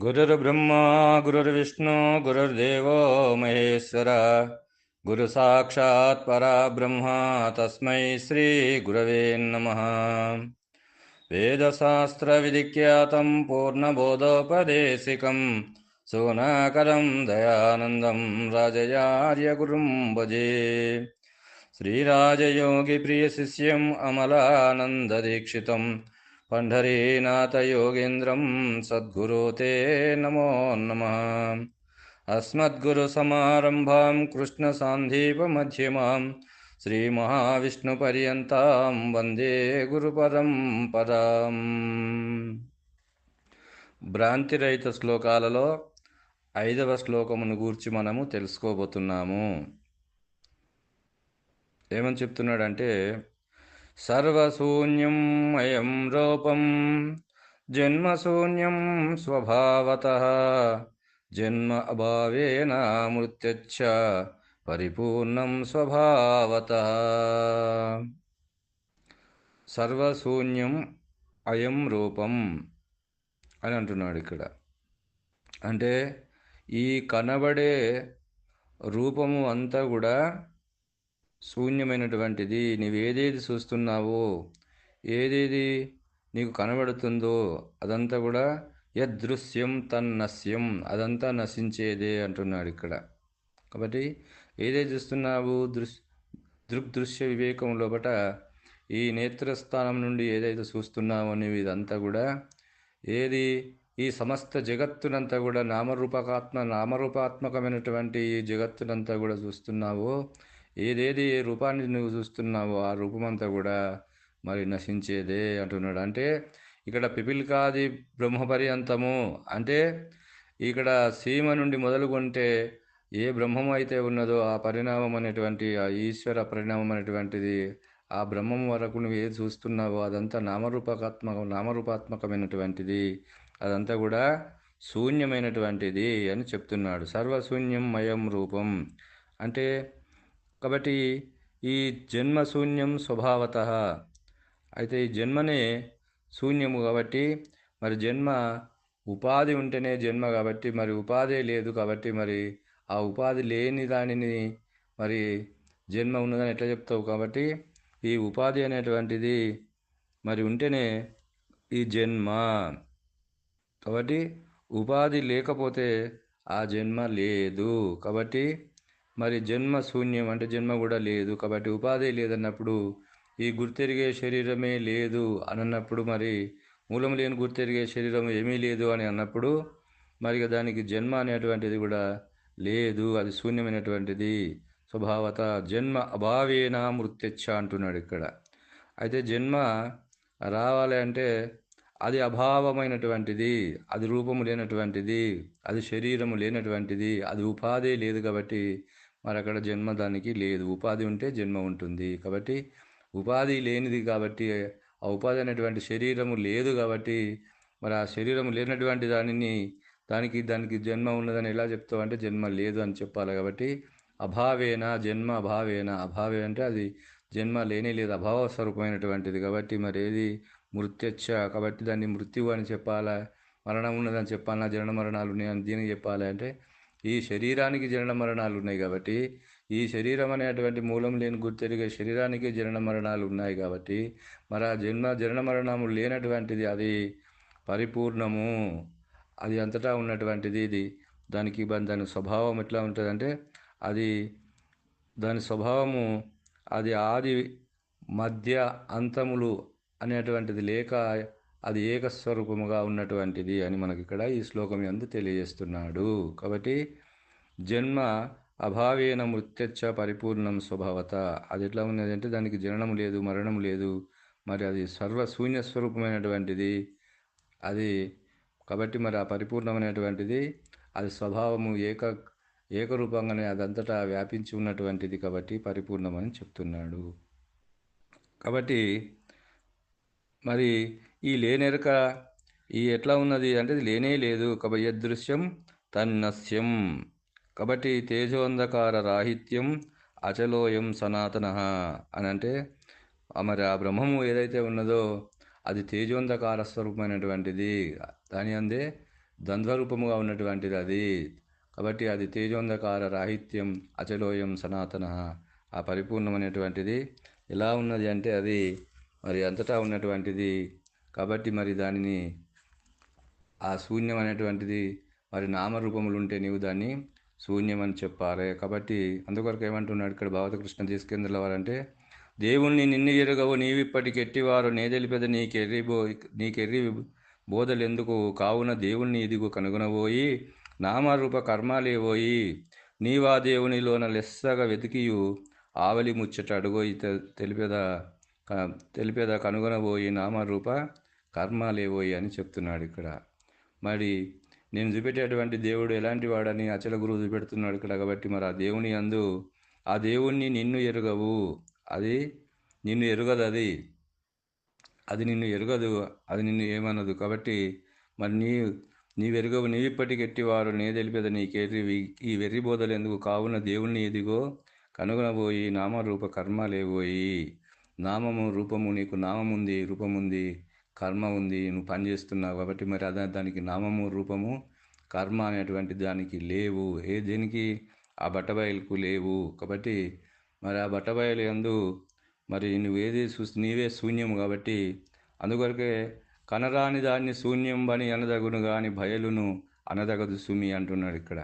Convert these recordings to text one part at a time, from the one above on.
गुरुर्ब्रह्मा गुरुर्विष्णु गुरुर्देवो महेश्वर। गुरुसाक्षात् पराब्रह्म तस्मै श्रीगुरवे नमः। वेदशास्त्रविधिख्यातं पूर्णबोधोपदेशिकं सोनाकरं दयानन्दं राजयार्यगुरुं भजे। श्रीराजयोगिप्रियशिष्यम् अमलानन्ददीक्षितं पण्ढरीनाथयोगेन्द्रं सद्गुरो ते नमो नमः अस्मद्गुरुसमारम्भां कृष्णसान्धीपमध्यमां శ్రీమహావిష్ణుపర్యంతం వందే గురుపరంపరాం భ్రాంతిరహిత శ్లోకాలలో ఐదవ శ్లోకమును గూర్చి మనము తెలుసుకోబోతున్నాము ఏమని చెప్తున్నాడంటే సర్వశూన్యం అయం రూపం జన్మశూన్యం స్వభావత జన్మ అభావేన మృత్యచ్చ పరిపూర్ణం స్వభావత సర్వశూన్యం అయం రూపం అని అంటున్నాడు ఇక్కడ. అంటే ఈ కనబడే రూపము అంతా కూడా శూన్యమైనటువంటిది. నీవేదేది చూస్తున్నావో ఏదేది నీకు కనబడుతుందో అదంతా కూడా యదృశ్యం తన్నస్యం అదంతా నశించేదే అంటున్నాడు ఇక్కడ. కాబట్టి ఏదే చూస్తున్నావు? దృశ్ దృగ్దృశ్య వివేకం లోపట ఈ నేత్రస్థానం నుండి ఏదైతే చూస్తున్నావో అనేవి ఇదంతా కూడా ఏది ఈ సమస్త జగత్తునంతా కూడా నామరూపకాత్మ నామరూపాత్మకమైనటువంటి ఈ జగత్తునంతా కూడా చూస్తున్నావో ఏదేది ఏ రూపాన్ని నువ్వు చూస్తున్నావో ఆ రూపమంతా కూడా మరి నశించేదే అంటున్నాడు. అంటే ఇక్కడ పిపిల్కాది బ్రహ్మపర్యంతము అంటే ఇక్కడ సీమ నుండి మొదలుకొంటే ఏ బ్రహ్మము అయితే ఉన్నదో ఆ పరిణామం అనేటువంటి ఆ ఈశ్వర పరిణామం అనేటువంటిది ఆ బ్రహ్మం వరకు నువ్వు ఏది చూస్తున్నావో అదంతా నామరూపకాత్మక నామరూపాత్మకమైనటువంటిది. అదంతా కూడా శూన్యమైనటువంటిది అని చెప్తున్నాడు. సర్వశూన్యం మయం రూపం. అంటే కాబట్టి ఈ జన్మ శూన్యం స్వభావత. అయితే ఈ జన్మనే శూన్యము కాబట్టి మరి జన్మ ఉపాధి ఉంటేనే జన్మ కాబట్టి మరి ఉపాధి లేదు కాబట్టి మరి ఆ ఉపాధి లేని దానిని మరి జన్మ ఉన్నదని ఎట్లా చెప్తావు కాబట్టి ఈ ఉపాధి అనేటువంటిది మరి ఉంటేనే ఈ జన్మ. కాబట్టి ఉపాధి లేకపోతే ఆ జన్మ లేదు. కాబట్టి మరి జన్మ శూన్యం అంటే జన్మ కూడా లేదు. కాబట్టి ఉపాధి లేదన్నప్పుడు ఈ గుర్తెరిగే శరీరమే లేదు అని అన్నప్పుడు మరి మూలం లేని గుర్తెరిగే శరీరం ఏమీ లేదు అని అన్నప్పుడు మరి దానికి జన్మ అనేటువంటిది కూడా లేదు. అది శూన్యమైనటువంటిది. స్వభావత జన్మ అభావేన మృత్యచ్చ అంటున్నాడు ఇక్కడ. అయితే జన్మ రావాలి అంటే అది అభావమైనటువంటిది అది రూపము లేనటువంటిది అది శరీరము లేనటువంటిది అది ఉపాధి లేదు కాబట్టి మరి అక్కడ జన్మ దానికి లేదు. ఉపాధి ఉంటే జన్మ ఉంటుంది. కాబట్టి ఉపాధి లేనిది కాబట్టి ఆ ఉపాధి అనేటువంటి శరీరము లేదు కాబట్టి మరి ఆ శరీరము లేనటువంటి దానిని దానికి దానికి జన్మ ఉన్నదని ఎలా చెప్తావు అంటే జన్మ లేదు అని చెప్పాలి కాబట్టి అభావేన జన్మ అభావేన. అభావే అంటే అది జన్మ లేనే లేదు అభావ స్వరూపమైనటువంటిది కాబట్టి మరి ఏది మృత్యచ్చ కాబట్టి దాన్ని మృత్యువు అని చెప్పాలా మరణం ఉన్నదని చెప్పాలా జనన మరణాలు ఉన్నాయని దీనికి చెప్పాలి అంటే ఈ శరీరానికి జనన మరణాలు ఉన్నాయి కాబట్టి ఈ శరీరం అనేటువంటి మూలం లేని గుర్తెరిగే శరీరానికి జనన మరణాలు ఉన్నాయి కాబట్టి మరి ఆ జన్మ జనన మరణము లేనటువంటిది అది పరిపూర్ణము. అది అంతటా ఉన్నటువంటిది ఇది. దానికి దాని స్వభావం ఎట్లా ఉంటుందంటే అది దాని స్వభావము అది ఆది మధ్య అంతములు అనేటువంటిది లేక అది ఏకస్వరూపముగా ఉన్నటువంటిది అని మనకి ఇక్కడ ఈ శ్లోకం ఎందు తెలియజేస్తున్నాడు. కాబట్టి జన్మ అభావేన మృత్యచ్చ పరిపూర్ణం స్వభావత. అది ఎట్లా ఉన్నది అంటే దానికి జననం లేదు మరణం లేదు. మరి అది సర్వశూన్య స్వరూపమైనటువంటిది అది కాబట్టి మరి ఆ పరిపూర్ణమైనటువంటిది అది స్వభావము ఏక ఏకరూపంగానే అదంతటా వ్యాపించి ఉన్నటువంటిది కాబట్టి పరిపూర్ణమని చెప్తున్నాడు. కాబట్టి మరి ఈ లేనెరక ఈ ఎట్లా ఉన్నది అంటే ఇది లేనే లేదు. కాబట్టి తన్నస్యం. కాబట్టి తేజోంధకార రాహిత్యం అచలోయం సనాతన అని అంటే మరి ఆ బ్రహ్మము ఏదైతే ఉన్నదో అది తేజోంధకార స్వరూపమైనటువంటిది. దాని అందే ద్వంద్వరూపముగా ఉన్నటువంటిది అది. కాబట్టి అది తేజోంధకార రాహిత్యం అచలోయం సనాతన. ఆ పరిపూర్ణమైనటువంటిది ఎలా ఉన్నది అంటే అది మరి అంతటా ఉన్నటువంటిది కాబట్టి మరి దానిని ఆ శూన్యం అనేటువంటిది మరి నామరూపములు ఉంటే నీవు దాన్ని శూన్యం అని చెప్పాలి. కాబట్టి అందుకొరకు ఏమంటున్నాడు ఇక్కడ భావతకృష్ణ తీసుకెందుల వారంటే దేవుణ్ణి నిన్ను ఎరుగవు నీవిప్పటికి ఎట్టివారు నేదెలిపెద నీకెర్రి బో నీకెర్రి బోధలు ఎందుకు కావున దేవుణ్ణి ఇదిగో కనుగొనబోయి నామరూప కర్మాలేవోయి నీవా దేవునిలోన లెస్సగా వెతికియు ఆవలి ముచ్చట అడుగోయి తె- తెలిపేదా తెలిపేద తెలిపేదా కనుగొనబోయి నామరూప కర్మాలేవోయి అని చెప్తున్నాడు ఇక్కడ. మరి నేను చూపెట్టేటువంటి దేవుడు ఎలాంటి వాడని అచల గురువు చూపెడుతున్నాడు ఇక్కడ కాబట్టి మరి ఆ దేవుని అందు ఆ దేవుణ్ణి నిన్ను ఎరుగవు. అది నిన్ను ఎరుగదు అది. అది నిన్ను ఎరుగదు అది నిన్ను ఏమనదు. కాబట్టి మరి నీ నీ వెరుగవు నీవిప్పటికి ఎట్టివారు? నే తెలిపేద నీకేది? ఈ వెర్రి బోధలు ఎందుకు? కావున దేవుణ్ణి ఎదిగో కనుగొనబోయి నామరూప కర్మ లేబోయి నామము రూపము నీకు నామముంది రూపముంది కర్మ ఉంది నువ్వు పని చేస్తున్నావు కాబట్టి మరి అదే దానికి నామము రూపము కర్మ అనేటువంటి దానికి లేవు. ఏ దేనికి? ఆ బట్టబయలుకు లేవు. కాబట్టి మరి ఆ బట్టబయలు ఎందు మరి నువ్వేది చూసి నీవే శూన్యము కాబట్టి అందుకొరకే కనరాని దాన్ని శూన్యం అని అనదగును కానీ భయలును అనదగదు సుమి అంటున్నాడు ఇక్కడ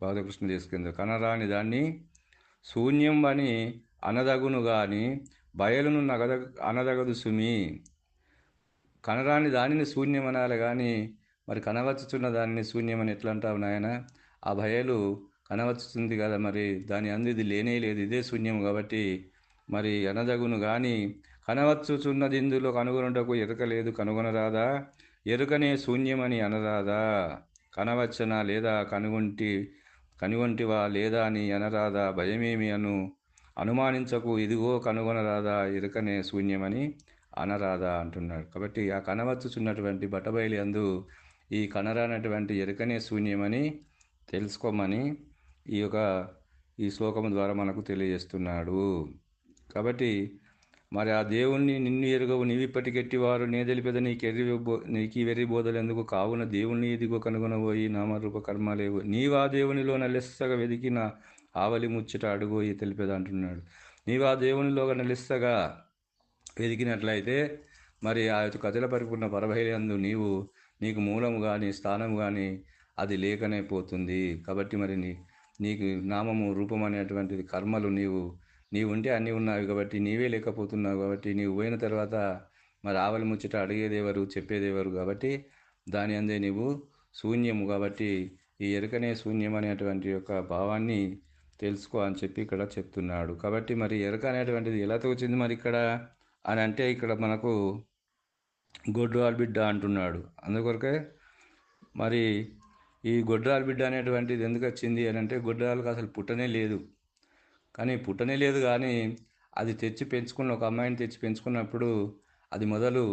బాలకృష్ణ తీసుకుంది కనరాని దాన్ని శూన్యం అని అనదగును కానీ బయలును నగద అనదగదు సుమి. కనరాని దానిని శూన్యమనాలి కానీ మరి కనవచ్చుచున్న దానిని శూన్యమని ఎట్లా అంటావు నాయన? ఆ భయలు కనవచ్చుతుంది కదా మరి దాని అందు ఇది లేనే లేదు ఇదే శూన్యం కాబట్టి. మరి అనదగును కానీ కనవచ్చుచున్నది ఇందులో కనుగొనుటకు ఎరుక లేదు కనుగొనరాదా? ఎరుకనే శూన్యమని అనరాదా? కనవచ్చనా లేదా? కనుగొంటి కనుగొంటివా లేదా అని అనరాదా? భయమేమి అను? అనుమానించకు ఇదిగో కనుగొనరాదా ఇరకనే శూన్యమని అనరాదా అంటున్నాడు. కాబట్టి ఆ కనవచ్చుచున్నటువంటి బట్టబయలు అందు ఈ కనరానటువంటి ఎరుకనే శూన్యమని తెలుసుకోమని ఈ యొక్క ఈ శ్లోకం ద్వారా మనకు తెలియజేస్తున్నాడు. కాబట్టి మరి ఆ దేవుణ్ణి నిన్ను ఎరుగవు నీవిప్పటికెట్టివారు నే తెలిపేద నీకు ఎర్రి బో- నీకు వెర్రి బోధలు ఎందుకు కావున? దేవుణ్ణి ఇదిగో కనుగొనబోయి నామరూప కర్మాలేవు నీవా దేవునిలో నలెస్తగా వెదికిన ఆవలి ముచ్చట అడుగోయి తెలిపేది అంటున్నాడు. ఆ దేవునిలోగా నిలుస్తగా ఎదిగినట్లయితే మరి ఆ యొక్క కథల పరిపూర్ణ పరభైలందు నీవు నీకు మూలము కానీ స్థానం కానీ అది లేకనే పోతుంది. కాబట్టి మరి నీ నీకు నామము రూపం అనేటువంటిది కర్మలు నీవు నీవు ఉంటే అన్నీ ఉన్నావి కాబట్టి నీవే లేకపోతున్నావు కాబట్టి నీవు పోయిన తర్వాత మరి ఆవలి ముచ్చట అడిగేదేవరు చెప్పేదేవరు కాబట్టి దాని అందే నీవు శూన్యము. కాబట్టి ఈ ఎరుకనే శూన్యం అనేటువంటి యొక్క భావాన్ని తెలుసుకో అని చెప్పి ఇక్కడ చెప్తున్నాడు. కాబట్టి మరి ఎరక అనేటువంటిది ఎలా తోచింది మరి ఇక్కడ? అని అంటే ఇక్కడ మనకు గొడ్రాల బిడ్డ అంటున్నాడు. అందుకొరకే మరి ఈ గొడ్రాల బిడ్డ అనేటువంటిది ఎందుకు వచ్చింది అని అంటే గొడ్రాలకు అసలు పుట్టనే లేదు. కానీ పుట్టనే లేదు కానీ అది తెచ్చి పెంచుకున్న ఒక అమ్మాయిని తెచ్చి పెంచుకున్నప్పుడు అది మొదలు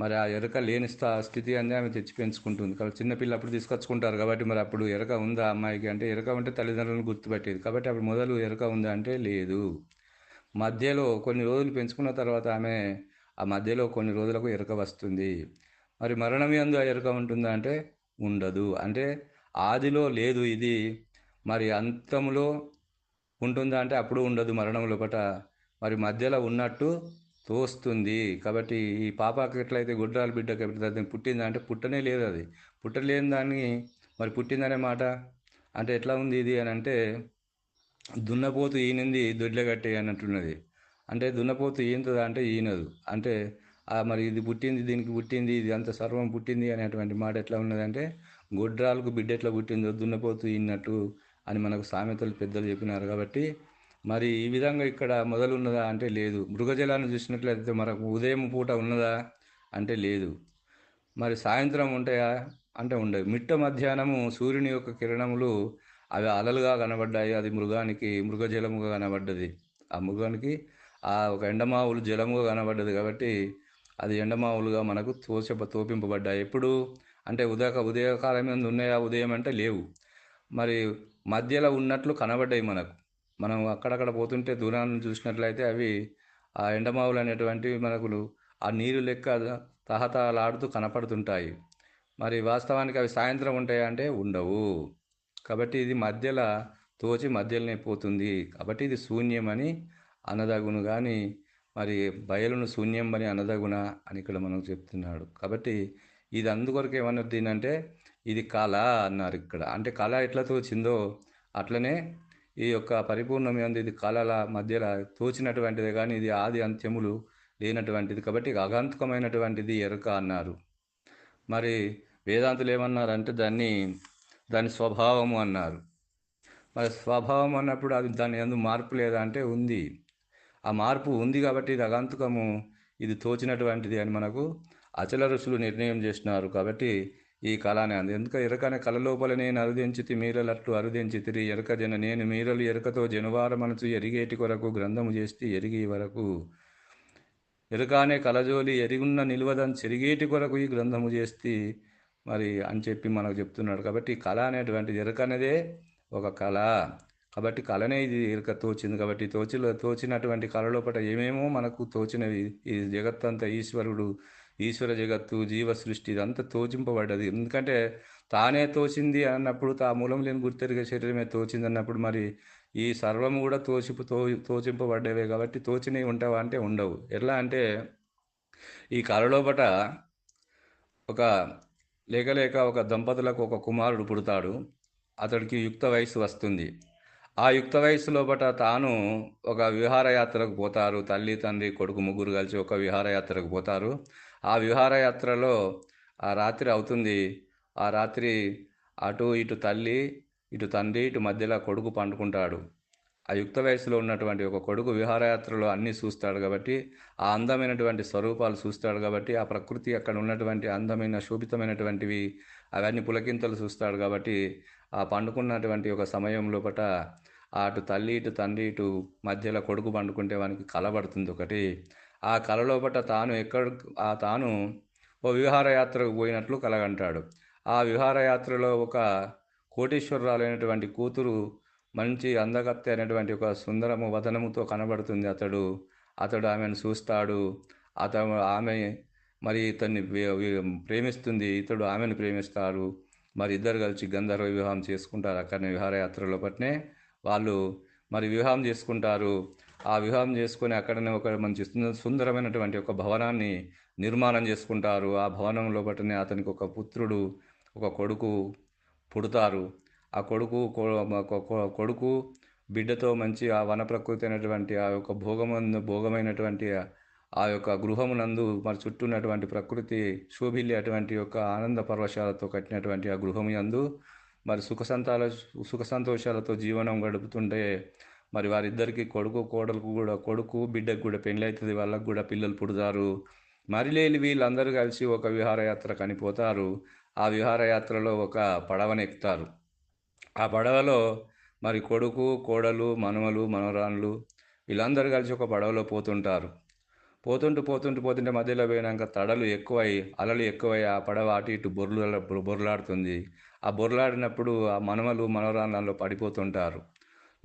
మరి ఆ ఎరక లేని స్థితి అనేది ఆమె తెచ్చి పెంచుకుంటుంది. కాబట్టి చిన్నపిల్ల అప్పుడు తీసుకొచ్చుకుంటారు కాబట్టి మరి అప్పుడు ఎరక ఉందా అమ్మాయికి అంటే ఎరక ఉంటే తల్లిదండ్రులను గుర్తుపెట్టేది. కాబట్టి అప్పుడు మొదలు ఎరక ఉందా అంటే లేదు. మధ్యలో కొన్ని రోజులు పెంచుకున్న తర్వాత ఆమె ఆ మధ్యలో కొన్ని రోజులకు ఎరక వస్తుంది. మరి మరణం ఎందు ఆ ఎరక ఉంటుందా అంటే ఉండదు. అంటే ఆదిలో లేదు ఇది. మరి అంతములో ఉంటుందా అంటే అప్పుడు ఉండదు మరణం లోపట. మరి మధ్యలో ఉన్నట్టు తోస్తుంది. కాబట్టి ఈ పాపకి ఎట్లయితే గుడ్రాలు బిడ్డకి ఎట్లయితే పుట్టిందా అంటే పుట్టనే లేదు అది. పుట్టలేని దాన్ని మరి పుట్టిందనే మాట? అంటే ఎట్లా ఉంది ఇది అని అంటే దున్నపోతు ఈనింది దొడ్లగట్టే అన్నట్టున్నది. అంటే దున్నపోతు ఈనుతుందా అంటే ఈనదు. అంటే మరి ఇది పుట్టింది దీనికి పుట్టింది ఇది అంత సర్వం పుట్టింది అనేటువంటి మాట ఎట్లా ఉన్నదంటే గొడ్రాలకు బిడ్డ ఎట్లా పుట్టిందో దున్నపోతు ఈనట్టు అని మనకు సామెతలు పెద్దలు చెప్పినారు కాబట్టి మరి ఈ విధంగా ఇక్కడ మొదలు ఉన్నదా అంటే లేదు. మృగజలాన్ని చూసినట్లయితే మనకు ఉదయం పూట ఉన్నదా అంటే లేదు. మరి సాయంత్రం ఉంటాయా అంటే ఉండవు. మిట్ట మధ్యాహ్నము సూర్యుని యొక్క కిరణములు అవి అలలుగా కనబడ్డాయి. అది మృగానికి మృగజలముగా కనబడ్డది. ఆ మృగానికి ఆ ఒక ఎండమావులు జలముగా కనబడ్డది కాబట్టి అది ఎండమావులుగా మనకు తోచ తోపింపబడ్డాయి. ఎప్పుడు? అంటే ఉదయ ఉదయకాలం మీద ఉన్నాయా ఉదయం అంటే లేవు. మరి మధ్యలో ఉన్నట్లు కనబడ్డాయి మనకు. మనం అక్కడక్కడ పోతుంటే దూరాన్ని చూసినట్లయితే అవి ఆ ఎండమావులు అనేటువంటివి మనకు ఆ నీరు లెక్క తహతలాడుతూ కనపడుతుంటాయి. మరి వాస్తవానికి అవి సాయంత్రం ఉంటాయా అంటే ఉండవు. కాబట్టి ఇది మధ్యలో తోచి మధ్యలోనే పోతుంది. కాబట్టి ఇది శూన్యమని అనదగును. కానీ మరి బయలును శూన్యం అని అన్నదగున అని ఇక్కడ మనం చెప్తున్నాడు. కాబట్టి ఇది అందుకొరకు ఏమన్నది అంటే ఇది కళ అన్నారు ఇక్కడ. అంటే కళ ఎట్లా తోచిందో అట్లనే ఈ యొక్క పరిపూర్ణమైనది ఇది కళల మధ్యలో తోచినటువంటిది కానీ ఇది ఆది అంత్యములు లేనటువంటిది. కాబట్టి అగాంతకమైనటువంటిది ఎరుక అన్నారు. మరి వేదాంతులు ఏమన్నారంటే దాన్ని దాని స్వభావము అన్నారు. మరి స్వభావం అన్నప్పుడు అది దాని ఎందు మార్పు లేదా అంటే ఉంది. ఆ మార్పు ఉంది కాబట్టి ఇది అగాంతకము ఇది తోచినటువంటిది అని మనకు అచల ఋషులు నిర్ణయం చేసినారు. కాబట్టి ఈ కళనే అంది. ఎందుక ఎరకనే కళ లోపల నేను అరుదించితి మీరలట్లు అరుదించితిరి ఎరక జన నేను మీరలు ఎరకతో జనువార మనసు ఎరిగేటి కొరకు గ్రంథము చేస్తే ఎరిగి వరకు. ఎరకానే కలజోలి ఎరిగున్న నిల్వదని చెరిగేటి కొరకు ఈ గ్రంథము చేస్తే మరి అని చెప్పి మనకు చెప్తున్నాడు. కాబట్టి కళ అనేటువంటిది ఎరక అనేదే ఒక కళ. కాబట్టి కళనే ఇది ఎరక తోచింది. కాబట్టి తోచిలో తోచినటువంటి కళ లోపల ఏమేమో మనకు తోచినవి. ఈ జగత్తంతా ఈశ్వరుడు ఈశ్వర జగత్తు జీవ సృష్టి ఇదంతా తోచింపబడ్డది. ఎందుకంటే తానే తోచింది అన్నప్పుడు తా మూలం లేని గుర్తెరిగే శరీరమే తోచింది అన్నప్పుడు మరి ఈ సర్వము కూడా తోచిపు తో తోచింపబడ్డవే కాబట్టి తోచినవి ఉంటావా అంటే ఉండవు. ఎట్లా అంటే ఈ కళలోపట ఒక లేక లేక ఒక దంపతులకు ఒక కుమారుడు పుడతాడు. అతడికి యుక్త వయసు వస్తుంది. ఆ యుక్త వయసు లోపట తాను ఒక విహారయాత్రకు పోతారు. తల్లి తండ్రి కొడుకు ముగ్గురు కలిసి ఒక విహారయాత్రకు పోతారు. ఆ విహారయాత్రలో ఆ రాత్రి అవుతుంది. ఆ రాత్రి అటు ఇటు తల్లి ఇటు తండ్రి ఇటు మధ్యలో కొడుకు పండుకుంటాడు. ఆ యుక్త వయసులో ఉన్నటువంటి ఒక కొడుకు విహారయాత్రలో అన్నీ చూస్తాడు కాబట్టి ఆ అందమైనటువంటి స్వరూపాలు చూస్తాడు కాబట్టి ఆ ప్రకృతి అక్కడ ఉన్నటువంటి అందమైన శోభితమైనటువంటివి అవన్నీ పులకింతలు చూస్తాడు కాబట్టి ఆ పండుకున్నటువంటి ఒక సమయం లోపట అటు తల్లి ఇటు తండ్రి ఇటు మధ్యలో కొడుకు పండుకుంటే వానికి కలబడుతుంది ఒకటి. ఆ కలలో పట్ల తాను ఎక్కడ ఆ తాను ఓ విహారయాత్రకు పోయినట్లు కలగంటాడు. ఆ విహారయాత్రలో ఒక కోటీశ్వరరాలైనటువంటి కూతురు మంచి అందగత్తె అయినటువంటి ఒక సుందరము వదనముతో కనబడుతుంది. అతడు అతడు ఆమెను చూస్తాడు. అతను ఆమె మరి ఇతన్ని ప్రేమిస్తుంది. ఇతడు ఆమెను ప్రేమిస్తారు మరి ఇద్దరు కలిసి గంధర్వ వివాహం చేసుకుంటారు అక్కడనే విహారయాత్రలో పట్నే. వాళ్ళు మరి వివాహం చేసుకుంటారు. ఆ వివాహం చేసుకొని అక్కడనే ఒక మంచి సుందరమైనటువంటి ఒక భవనాన్ని నిర్మాణం చేసుకుంటారు. ఆ భవనం లోపలనే అతనికి ఒక పుత్రుడు ఒక కొడుకు పుడతారు. ఆ కొడుకు కొడుకు బిడ్డతో మంచి ఆ వన ప్రకృతి అయినటువంటి ఆ యొక్క భోగమందు భోగమైనటువంటి ఆ యొక్క గృహమునందు మరి చుట్టూ ఉన్నటువంటి ప్రకృతి శోభిల్లి అటువంటి యొక్క ఆనంద పర్వశాలతో కట్టినటువంటి ఆ గృహము యందు మరి సుఖ సంతాల సుఖ సంతోషాలతో జీవనం గడుపుతుంటే మరి వారిద్దరికి కొడుకు కోడలకు కూడా కొడుకు బిడ్డకు కూడా పెళ్ళి అవుతుంది వాళ్ళకు కూడా పిల్లలు పుడతారు. మరి లేని వీళ్ళందరూ కలిసి ఒక విహారయాత్ర కనిపోతారు. ఆ విహారయాత్రలో ఒక పడవనెక్కుతారు ఆ పడవలో మరి కొడుకు కోడలు మనవలు మనవరాన్లు వీళ్ళందరూ కలిసి ఒక పడవలో పోతుంటారు. పోతుంటూ పోతుంటూ పోతుంటే మధ్యలో పోయినాక తడలు ఎక్కువై అలలు ఎక్కువై ఆ పడవ అటు ఇటు బొర్లు బొర్లాడుతుంది ఆ బొర్లాడినప్పుడు ఆ మనవలు మనవరాన్లలో పడిపోతుంటారు.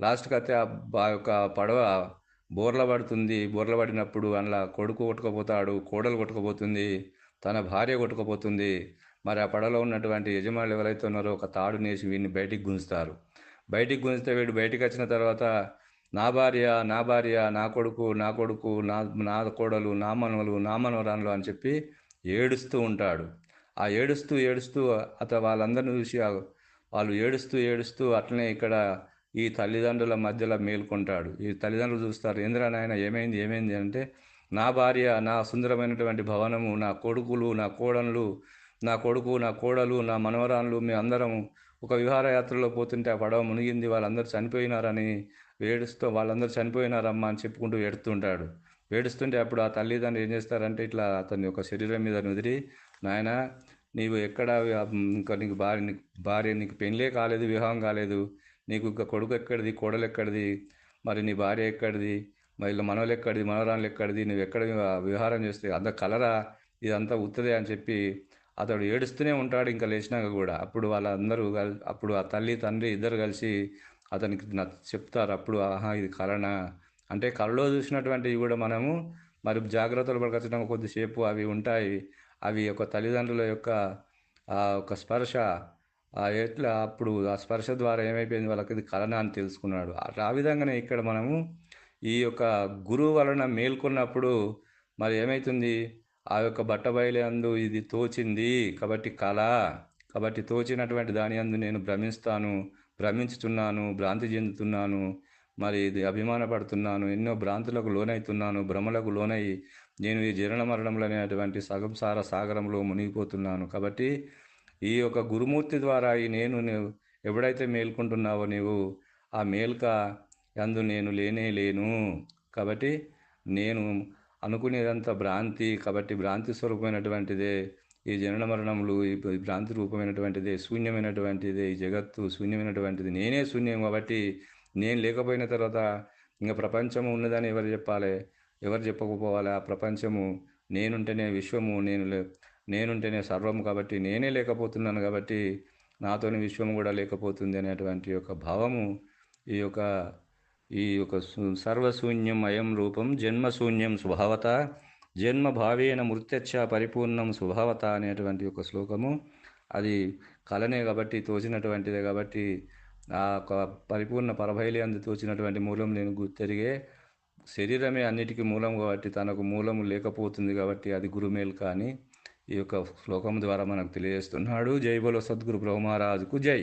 లాస్ట్కి అయితే ఆ యొక్క పడవ బోర్ల పడుతుంది. బోర్ల పడినప్పుడు అందులో కొడుకు కొట్టుకుపోతాడు కోడలు కొట్టుకుపోతుంది తన భార్య కొట్టుకుపోతుంది. మరి ఆ పడవలో ఉన్నటువంటి యజమానులు ఎవరైతే ఉన్నారో ఒక తాడు నేసి వీడిని బయటికి గుంజుతారు. బయటికి గుంజితే వీడు బయటికి వచ్చిన తర్వాత నా భార్య నా భార్య నా కొడుకు నా కొడుకు నా నా కోడలు నా మనవలు నా మనవరాన్లు అని చెప్పి ఏడుస్తూ ఉంటాడు. ఆ ఏడుస్తూ ఏడుస్తూ అత వాళ్ళందరిని చూసి వాళ్ళు ఏడుస్తూ ఏడుస్తూ అట్లనే ఇక్కడ ఈ తల్లిదండ్రుల మధ్యలో మేల్కొంటాడు. ఈ తల్లిదండ్రులు చూస్తారు ఏంద్రా నాయన ఏమైంది ఏమైంది? అంటే నా భార్య నా సుందరమైనటువంటి భవనము నా కొడుకులు నా కోడళ్ళు నా కొడుకు నా కోడలు నా మనవరాన్లు మీ అందరం ఒక విహారయాత్రలో పోతుంటే ఆ పడవ మునిగింది వాళ్ళందరూ చనిపోయినారని ఏడుస్తూ వాళ్ళందరూ చనిపోయినారమ్మా అని చెప్పుకుంటూ ఏడుతుంటాడు ఏడుస్తుంటే అప్పుడు ఆ తల్లిదండ్రులు ఏం చేస్తారంటే ఇట్లా అతని యొక్క శరీరం మీద నుదిరి నాయన నీవు ఎక్కడ ఇంకా నీకు భార్య నీకు భార్య నీకు పెళ్ళే కాలేదు వివాహం కాలేదు నీకు ఇంకా కొడుకు ఎక్కడిది కోడలు ఎక్కడిది మరి నీ భార్య ఎక్కడిది మరి ఇలా మనవలు ఎక్కడిది మనవరాలు ఎక్కడిది నువ్వు ఎక్కడ విహారం చేస్తే అంత కలరా ఇదంతా ఉత్తదే అని చెప్పి అతడు ఏడుస్తూనే ఉంటాడు ఇంకా లేచినాక కూడా. అప్పుడు వాళ్ళందరూ అప్పుడు ఆ తల్లి తండ్రి ఇద్దరు కలిసి అతనికి చెప్తారు. అప్పుడు ఆహా ఇది కలనా? అంటే కళలో చూసినటువంటివి కూడా మనము మరి జాగ్రత్తలు పడకొచ్చడం కొద్దిసేపు అవి ఉంటాయి. అవి ఒక తల్లిదండ్రుల యొక్క ఒక స్పర్శ. ఆ ఎట్లా అప్పుడు ఆ స్పర్శ ద్వారా ఏమైపోయింది? వాళ్ళకి ఇది కలన అని తెలుసుకున్నాడు. అట్లా ఆ విధంగానే ఇక్కడ మనము ఈ యొక్క గురువు వలన మేల్కొన్నప్పుడు మరి ఏమవుతుంది ఆ యొక్క బట్టబయలు అందు ఇది తోచింది. కాబట్టి కళ కాబట్టి తోచినటువంటి దాని అందు నేను భ్రమిస్తాను భ్రమించుతున్నాను భ్రాంతి చెందుతున్నాను మరి ఇది అభిమానపడుతున్నాను ఎన్నో భ్రాంతులకు లోనవుతున్నాను భ్రమలకు లోనై నేను ఈ జీర్ణ మరణంలో సగంసార సాగరంలో మునిగిపోతున్నాను. కాబట్టి ఈ యొక్క గురుమూర్తి ద్వారా ఈ నేను నువ్వు ఎప్పుడైతే మేల్కొంటున్నావో నీవు ఆ మేల్క అందు నేను లేనే లేను. కాబట్టి నేను అనుకునేదంతా భ్రాంతి కాబట్టి భ్రాంతి స్వరూపమైనటువంటిదే ఈ జనన మరణములు ఈ భ్రాంతి రూపమైనటువంటిదే శూన్యమైనటువంటిదే ఈ జగత్తు శూన్యమైనటువంటిది నేనే శూన్యం కాబట్టి నేను లేకపోయిన తర్వాత ఇంకా ప్రపంచము ఉన్నదని ఎవరు చెప్పాలి? ఎవరు చెప్పకపోవాలి? ఆ ప్రపంచము నేనుంటేనే విశ్వము నేను లే- నేనుంటేనే సర్వం కాబట్టి నేనే లేకపోతున్నాను కాబట్టి నాతోని విశ్వం కూడా లేకపోతుంది అనేటువంటి యొక్క భావము ఈ యొక్క ఈ యొక్క సు- సర్వశూన్యం అయం రూపం జన్మశూన్యం స్వభావత జన్మభావేన మృత్యచ్చ పరిపూర్ణం స్వభావత అనేటువంటి ఒక శ్లోకము. అది కలనే కాబట్టి తోచినటువంటిదే కాబట్టి ఆ ఒక పరిపూర్ణ పరభైలి అందు తోచినటువంటి మూలం నేను గుర్తెరిగే శరీరమే అన్నిటికీ మూలం కాబట్టి తనకు మూలము లేకపోతుంది కాబట్టి అది గురుమేల్ కానీ ఈ యొక్క శ్లోకం ద్వారా మనకు తెలియజేస్తున్నాడు. జై బోలో సద్గురు బ్రహ్మరాజుకు జై.